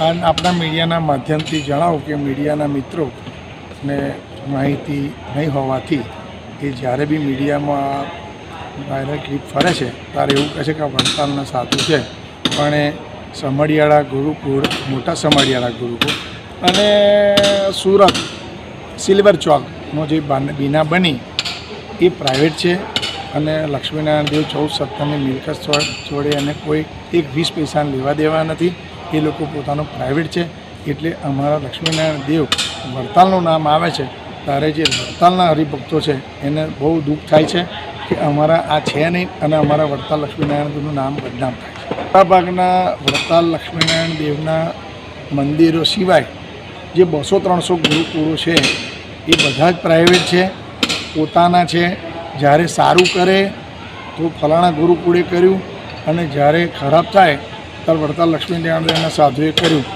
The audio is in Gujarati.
અને આપણા મીડિયાના માધ્યમથી જણાવું કે મીડિયાના મિત્રો ને માહિતી નહીં હોવાથી એ જ્યારે બી મીડિયામાં વાયરલ ક્લિપ ફરે છે, ત્યારે એવું કહે છે કે વડતાલના સાધુ છે. પણ એ સમડિયાળા ગુરુકુળ, મોટા સમડિયાળા ગુરુકુળ અને સુરત સિલ્વર ચોકનો જે બાન- બીના, એ પ્રાઇવેટ છે અને લક્ષ્મીનારાયણ દેવ ચૌદ સત્તરની મિલકત જોડે અને કોઈ એક વીસ પૈસાને લેવા દેવા નથી. એ લોકો પોતાનો પ્રાઇવેટ છે, એટલે અમારા લક્ષ્મીનારાયણ દેવ વડતાલનું નામ આવે છે, ત્યારે જે વડતાલના હરિભક્તો છે, એને બહુ દુઃખ થાય છે કે અમારા આ છે નહીં અને અમારા વડતાલ લક્ષ્મીનારાયણ દેવનું નામ બદનામ થાય છે. મોટાભાગના વડતાલ લક્ષ્મીનારાયણ દેવના મંદિરો સિવાય જે બસો ત્રણસો ગુરુકુળો છે, એ બધા જ પ્રાઇવેટ છે, પોતાના છે. જ્યારે સારું કરે તો ફલાણા ગુરુકુળે કર્યું અને જ્યારે ખરાબ થાય ત્યારે વડતાલ લક્ષ્મીનારાયણના સાધુએ કર્યું